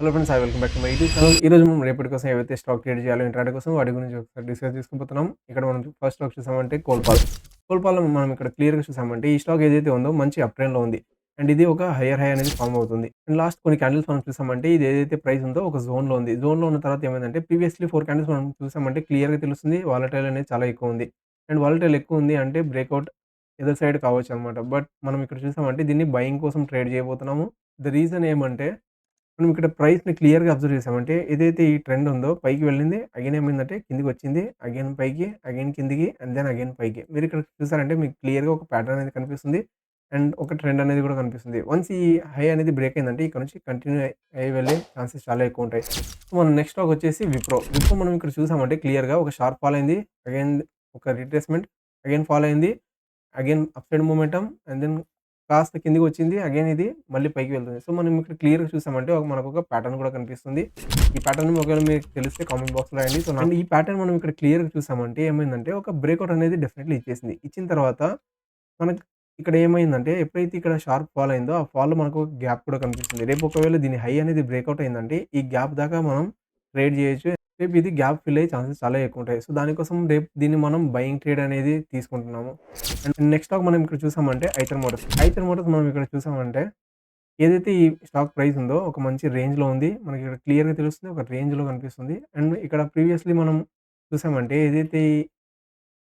Hello friends I welcome back to my YouTube channel ఈ రోజు మనం రేపటి కోసం ఏవైతే స్టాక్ ట్రేడ్ చేయాలో ఇంట్రాడే కోసం వాటి గురించి ఒకసారి డిస్కస్ చేసుకుపోతున్నాం. ఇక్కడ మనం ఫస్ట్ స్టాక్ చూసామంటే కోల్పాల్. కోల్పాల్ మనం ఇక్కడ క్లియర్గా చూసామంటే ఈ స్టాక్ ఏదైతే ఉందో మంచి అప్ ట్రెండ్లో ఉంది. అండ్ ఇది ఒక హైయర్ హై అనేది ఫామ్ అవుతుంది. అండ్ లాస్ట్ కొన్ని క్యాండిల్స్ మనం చూసామంటే ఇది ఏదైతే ప్రైస్ ఉందో ఒక జోన్లో ఉంది. జోన్లో ఉన్న తర్వాత ఏమైందంటే ప్రీవియస్లీ ఫోర్ క్యాండిల్స్ మనం చూసామంటే క్లియర్గా తెలుస్తుంది. వాలటైల్ అనేది చాలా ఎక్కువ ఉంది. అండ్ వాలటైల్ ఎక్కువ ఉంది అంటే బ్రేక్అవుట్ ఎదర్ సైడ్ కావచ్చు అనమాట బట్ మనం ఇక్కడ చూసామంటే దీన్ని బయింగ్ కోసం ట్రేడ్ చేయబోతున్నాము. ద రీజన్ ఏమంటే మనం ఇక్కడ ప్రైస్‌ని క్లియర్‌గా అబ్జర్వ్ చేసామంటే ఏదైతే ఈ ట్రెండ్ ఉందో పైకి వెళ్ళింది. అగైన్ ఏమైందంటే కిందకి వచ్చింది. అగైన్ పైకి, అగైన్ కిందికి అండ్ దెన్ అగైన్ పైకి. మీరు ఇక్కడ చూసారంటే మీకు క్లియర్‌గా ఒక ప్యాటర్న్ అనేది కనిపిస్తుంది. అండ్ ఒక ట్రెండ్ అనేది కూడా కనిపిస్తుంది. వన్స్ ఈ హై అనేది బ్రేక్ అయిందంటే ఇక్కడ నుంచి కంటిన్యూ అయ్యి వెళ్ళే ఛాన్సెస్ చాలా ఎక్కువ ఉంటాయి. సో మనం నెక్స్ట్ స్టాక్ వచ్చేసి విప్రో. విప్రో మనం ఇక్కడ చూసామంటే క్లియర్‌గా ఒక షార్ప్ ఫాల్ అయింది. అగైన్ ఒక రిట్రేస్‌మెంట్ అగైన్ ఫాల్ అయింది. Again up side momentum and then కాస్త కిందకి వచ్చింది. అగైన్ ఇది మళ్ళీ పైకి వెళ్తుంది. సో మనం ఇక్కడ క్లియర్‌గా చూసామంటే ఒక మనకొక ప్యాటర్న్ కూడా కనిపిస్తుంది. ఈ ప్యాటర్న్ ఒకవేళ మీకు తెలిస్తే కామెంట్ బాక్స్‌లో రాయండి. సో ఈ ప్యాటర్న్ మనం ఇక్కడ క్లియర్‌గా చూసామంటే ఏమైందంటే ఒక బ్రేక్అవుట్ అనేది డెఫినెట్‌లీ ఇచ్చేసింది. ఇచ్చిన తర్వాత మనకి ఇక్కడ ఏమైందంటే ఎప్పుడైతే ఇక్కడ షార్ప్ ఫాల్ అయిందో ఆ ఫాల్‌లో మనకు ఒక గ్యాప్ కూడా కనిపిస్తుంది. రేపు ఒకవేళ దీని హై అనేది బ్రేక్అవుట్ అయిందంటే ఈ గ్యాప్ దాకా మనం ట్రేడ్ చేయొచ్చు. రేపు ఇది గ్యాప్ ఫిల్ అయ్యే ఛాన్సెస్ చాలా ఎక్కువ ఉంటాయి. సో దానికోసం రేపు దీన్ని మనం బయింగ్ ట్రేడ్ అనేది తీసుకుంటున్నాము. అండ్ నెక్స్ట్ స్టాక్ మనం ఇక్కడ చూసామంటే ఐచర్ మోటార్స్. ఐచర్ మోటార్స్ మనం ఇక్కడ చూసామంటే ఏదైతే ఈ స్టాక్ ప్రైస్ ఉందో ఒక మంచి రేంజ్‌లో ఉంది. మనకి ఇక్కడ క్లియర్‌గా తెలుస్తుంది. ఒక రేంజ్‌లో కనిపిస్తుంది. అండ్ ఇక్కడ ప్రీవియస్‌లీ మనం చూసామంటే ఏదైతే ఈ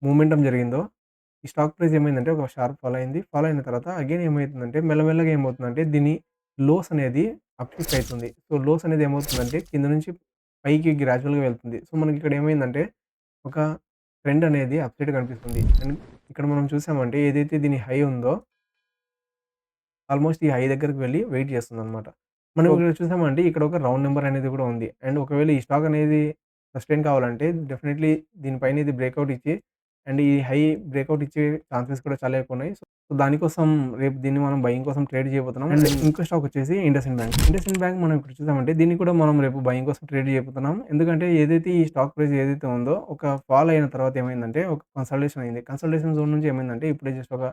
మూమెంటం జరిగిందో ఈ స్టాక్ ప్రైస్ ఏమైందంటే ఒక షార్ప్ ఫాలో అయింది. ఫాలో అయిన తర్వాత అగైన్ ఏమైతుందంటే మెల్లమెల్లగా ఏమవుతుందంటే దీని లోస్ అనేది అప్షిఫ్ట్ అవుతుంది సో లోస్ అనేది ఏమవుతుందంటే కింద నుంచి పైకి గ్రాడ్యువల్‌గా వెళ్తుంది. సో మనకి ఇక్కడ ఏమైందంటే ఒక ట్రెండ్ అనేది అప్ సైడ్ కనిపిస్తుంది. అండ్ ఇక్కడ మనం చూసామంటే ఏదైతే దీని హై ఉందో ఆల్మోస్ట్ ఈ హై దగ్గరికి వెళ్ళి వెయిట్ చేస్తుందన్నమాట. మనం ఇక్కడ చూసామంటే ఇక్కడ ఒక రౌండ్ నంబర్ అనేది కూడా ఉంది. అండ్ ఒకవేళ ఈ స్టాక్ అనేది సస్టైన్ కావాలంటే డెఫినెట్‌లీ దీనిపైన ఇది బ్రేక్‌ఔట్ ఇచ్చి అండ్ ఈ హై బ్రేక్‌ఔట్ ఇచ్చే ఛాన్సెస్ కూడా చాలా ఎక్కువ ఉన్నాయి. సో దానికోసం రేపు దీన్ని మనం బయింగ్ కోసం ట్రేడ్ చేయబోతున్నాం. అండ్ ఇంకో స్టాక్ వచ్చేసి ఇండస్ఇండ్ బ్యాంక్. ఇండస్ఇండ్ బ్యాంక్ మనం ఇక్కడ చూసామంటే దీన్ని కూడా మనం రేపు బయింగ్ కోసం ట్రేడ్ చేయబోతున్నాం. ఎందుకంటే ఏదైతే ఈ స్టాక్ ప్రైస్ ఏదైతే ఉందో ఒక ఫాల్ అయిన తర్వాత ఏమైందంటే ఒక కన్సల్టేషన్ అయింది. కన్సల్టేషన్ జోన్ నుంచి ఏమైందంటే ఇప్పుడే జస్ట్ ఒక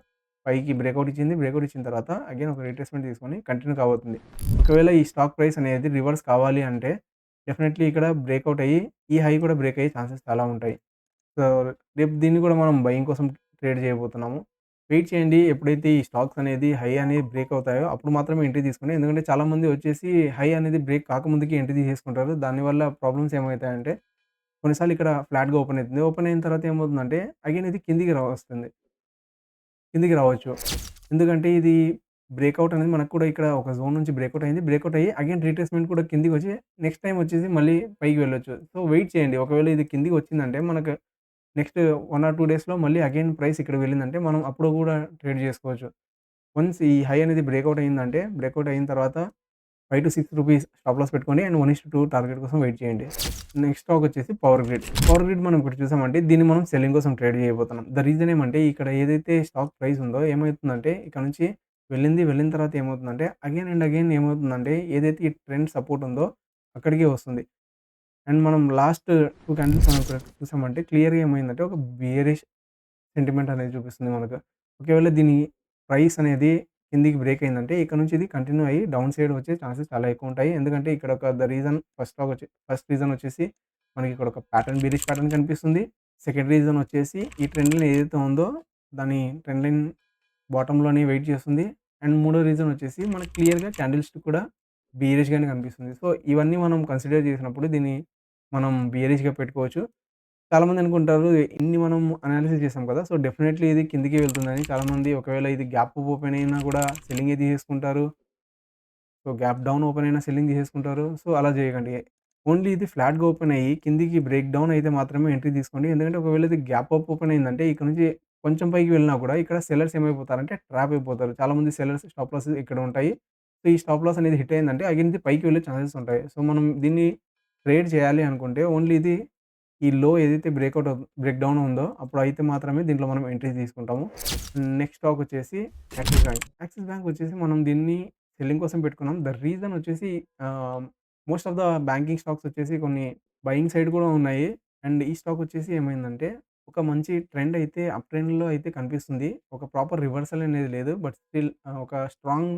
పైకి బ్రేక్‌ఔట్ ఇచ్చింది. బ్రేక్‌ఔట్ ఇచ్చిన తర్వాత అగైన్ ఒక రిట్రేస్‌మెంట్ తీసుకొని కంటిన్యూ కాబోతుంది. ఒకవేళ ఈ స్టాక్ ప్రైస్ అనేది రివర్స్ కావాలి అంటే డెఫినెట్‌లీ ఇక్కడ బ్రేక్‌ఔట్ అయ్యి ఈ హై కూడా బ్రేక్ అయ్యే ఛాన్సెస్ చాలా ఉంటాయి. సో రేపు దీన్ని కూడా మనం బయింగ్ కోసం ట్రేడ్ చేయబోతున్నాము. వెయిట్ చేయండి. ఎప్పుడైతే ఈ స్టాక్స్ అనేది హై అనేది బ్రేక్ అవుతాయో అప్పుడు మాత్రమే ఎంట్రీ తీసుకోండి. ఎందుకంటే చాలామంది వచ్చేసి హై అనేది బ్రేక్ కాకముందుకే ఎంట్రీ తీసేసుకుంటారు. దానివల్ల ప్రాబ్లమ్స్ ఏమవుతాయంటే కొన్నిసార్లు ఇక్కడ ఫ్లాట్‌గా ఓపెన్ అవుతుంది. ఓపెన్ అయిన తర్వాత ఏమవుతుందంటే అగైన్ ఇది కిందికి రా వస్తుంది. కిందికి రావచ్చు. ఎందుకంటే ఇది బ్రేక్అవుట్ అనేది మనకు కూడా ఇక్కడ ఒక జోన్ నుంచి బ్రేక్అవుట్ అయింది. బ్రేక్అవుట్ అయ్యి అగైన్ రీట్రేస్మెంట్ కూడా కిందికి వచ్చి నెక్స్ట్ టైం వచ్చేసి మళ్ళీ పైకి వెళ్ళొచ్చు. సో వెయిట్ చేయండి. ఒకవేళ ఇది కిందికి వచ్చిందంటే మనకు నెక్స్ట్ వన్ ఆర్ టూ డేస్‌లో మళ్ళీ అగైన్ ప్రైస్ ఇక్కడ వెళ్ళిందంటే మనం అప్పుడు కూడా ట్రేడ్ చేసుకోవచ్చు. వన్స్ ఈ హై అనేది బ్రేక్అవుట్ అయిందంటే బ్రేక్అవుట్ అయిన తర్వాత 5-6 రూపీస్ స్టాప్ లాస్ పెట్టుకోండి. అండ్ 1:2 టార్గెట్ కోసం వెయిట్ చేయండి. నెక్స్ట్ స్టాక్ వచ్చేసి పవర్ గ్రిడ్. పవర్ గ్రిడ్ మనం ఇప్పుడు చూసామంటే దీన్ని మనం సెల్లింగ్ కోసం ట్రేడ్ చేయబోతున్నాం. ద రీజన్ ఏమంటే ఇక్కడ ఏదైతే స్టాక్ ప్రైస్ ఉందో ఏమవుతుందంటే ఇక్కడ నుంచి వెళ్ళింది. వెళ్ళిన తర్వాత ఏమవుతుందంటే అగైన్ అండ్ అగైన్ ఏమవుతుందంటే ఏదైతే ఈ ట్రెండ్ సపోర్ట్ ఉందో అక్కడికే వస్తుంది. అండ్ మనం లాస్ట్ టూ క్యాండిల్స్ మనం ఇక్కడ చూసామంటే క్లియర్‌గా ఏమైందంటే ఒక బేరిష్ సెంటిమెంట్ అనేది చూపిస్తుంది మనకు. ఒకవేళ దీని ప్రైస్ అనేది కిందికి బ్రేక్ అయిందంటే ఇక్కడ నుంచి ఇది కంటిన్యూ అయ్యి డౌన్ సైడ్ వచ్చే ఛాన్సెస్ చాలా ఎక్కువ ఉంటాయి. ఎందుకంటే ఇక్కడ ఒక ద రీజన్ ఫస్ట్ స్టాక్ వచ్చి ఫస్ట్ రీజన్ వచ్చేసి మనకి ఇక్కడ ఒక ప్యాటర్న్ బీరిష్ ప్యాటర్న్ కనిపిస్తుంది. సెకండ్ రీజన్ వచ్చేసి ఈ ట్రెండ్ లైన్ ఏదైతే ఉందో దాని ట్రెండ్ లైన్ బాటంలోనే వెయిట్ చేస్తుంది. అండ్ మూడో రీజన్ వచ్చేసి మనకి క్లియర్‌గా క్యాండిల్ స్టిక్ కూడా బీరిష్గానే కనిపిస్తుంది. సో ఇవన్నీ మనం కన్సిడర్ చేసినప్పుడు దీన్ని మనం బేరిష్‌గా పెట్టుకోవచ్చు. చాలామంది అనుకుంటారు ఇన్ని మనం అనాలిసిస్ చేసాం కదా! సో డెఫినెట్‌లీ ఇది కిందకి వెళ్తుందని. చాలామంది ఒకవేళ ఇది గ్యాప్ ఓపెన్ అయినా కూడా సెల్లింగే తీసేసుకుంటారు. సో గ్యాప్ డౌన్ ఓపెన్ అయినా సెల్లింగ్ తీసేసుకుంటారు. సో అలా చేయకండి. ఓన్లీ ఇది ఫ్లాట్‌గా ఓపెన్ అయ్యి కిందికి బ్రేక్ డౌన్ అయితే మాత్రమే ఎంట్రీ తీసుకోండి. ఎందుకంటే ఒకవేళ ఇది గ్యాప్ అప్ ఓపెన్ అయిందంటే ఇక్కడ నుంచి కొంచెం పైకి వెళ్ళినా కూడా ఇక్కడ సెల్లర్స్ ఏమైపోతారంటే ట్రాప్ అయిపోతారు. చాలామంది సెల్లర్స్ స్టాప్ లాస్ ఇక్కడ ఉంటాయి. సో ఈ స్టాప్ లాస్ అనేది హిట్ అయిందంటే అగైన్ ఇది పైకి వెళ్ళే ఛాన్సెస్ ఉంటాయి. సో మనం దీన్ని ట్రేడ్ చేయాలి అనుకుంటే ఓన్లీ ఇది ఈ లో ఏదైతే బ్రేక్అవుట్ బ్రేక్ డౌన్ ఉందో అప్పుడు అయితే మాత్రమే దీంట్లో మనం ఎంట్రీ తీసుకుంటాము. నెక్స్ట్ స్టాక్ వచ్చేసి యాక్సిస్ బ్యాంక్. యాక్సిస్ బ్యాంక్ వచ్చేసి మనం దీన్ని సెల్లింగ్ కోసం పెట్టుకున్నాం. ద రీజన్ వచ్చేసి most of the banking stocks వచ్చేసి కొన్ని బయింగ్ సైడ్ కూడా ఉన్నాయి. అండ్ ఈ స్టాక్ వచ్చేసి ఏమైందంటే ఒక మంచి ట్రెండ్ అయితే అప్ ట్రెండ్‌లో అయితే కనిపిస్తుంది. ఒక ప్రాపర్ రివర్సల్ అనేది లేదు. బట్ స్టిల్ ఒక స్ట్రాంగ్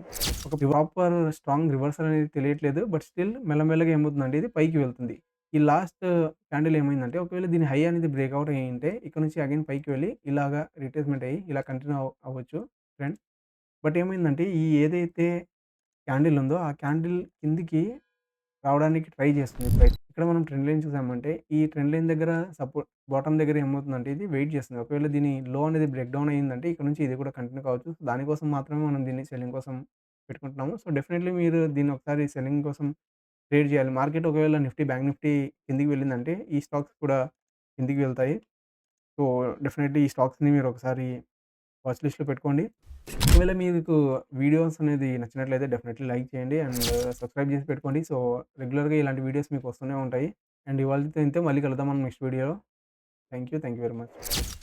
ఒక ప్రాపర్ స్ట్రాంగ్ రివర్సల్ అనేది తెలియట్లేదు. బట్ స్టిల్ మెల్లమెల్లగా ఏమవుతుందంటే ఇది పైకి వెళ్తుంది. ఈ లాస్ట్ క్యాండిల్ ఏమైందంటే ఒకవేళ దీని హై అనేది బ్రేక్‌ఔట్ అయ్యుంటే ఇక్కడ నుంచి అగైన్ పైకి వెళ్ళి ఇలాగా రిటైర్మెంట్ అయ్యి ఇలా కంటిన్యూ అవ్వచ్చు ట్రెండ్. బట్ ఏమైందంటే ఈ ఏదైతే క్యాండిల్ ఉందో ఆ క్యాండిల్ కిందికి రావడానికి ట్రై చేస్తుంది ప్రైస్. ఇక్కడ మనం ట్రెండ్ లైన్ చూసామంటే ఈ ట్రెండ్ లైన్ దగ్గర సపోర్ట్ బాటమ్ దగ్గర ఏమవుతుందంటే ఇది వెయిట్ చేస్తుంది. ఒకవేళ దీని లో అనేది బ్రేక్ డౌన్ అయిందంటే ఇక్కడ నుంచి ఇది కూడా కంటిన్యూ కావచ్చు. దానికోసం మాత్రమే మనం దీన్ని సెల్లింగ్ కోసం పెట్టుకుంటున్నాము. సో, డెఫినెట్లీ మీరు దీన్ని ఒకసారి సెల్లింగ్ కోసం ట్రేడ్ చేయాలి. మార్కెట్ ఒకవేళ నిఫ్టీ, బ్యాంక్ నిఫ్టీ కిందికి వెళ్ళిందంటే ఈ స్టాక్స్ కూడా కిందికి వెళ్తాయి. సో, డెఫినెట్లీ ఈ స్టాక్స్‌ని మీరు ఒకసారి వాచ్ లిస్ట్‌లో పెట్టుకోండి. ఒకవేళ మీకు వీడియోస్ అనేది నచ్చినట్లయితే డెఫినెట్లీ లైక్ చేయండి అండ్ సబ్స్క్రైబ్ చేసి పెట్టుకోండి. సో, రెగ్యులర్‌గా ఇలాంటి వీడియోస్ మీకు వస్తూనే ఉంటాయి. అండ్ ఇవాళ తింటే మళ్ళీ కలుద్దాం మనం నెక్స్ట్ వీడియోలో. Thank you. Thank you very much.